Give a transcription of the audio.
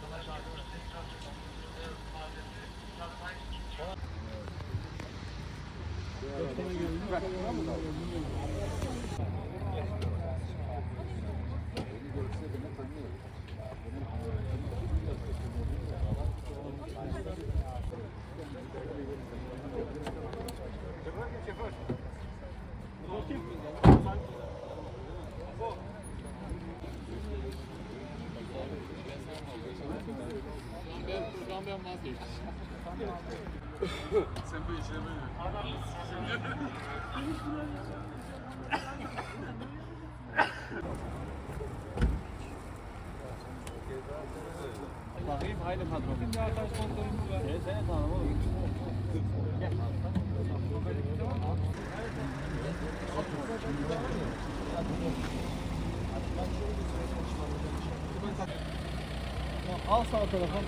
Çevir, çevir. Bakayım. Aynı kadro. Şimdi arkadaş kontrolümüz var. Evet, seni tanımam. Gel. Al sağ tarafa.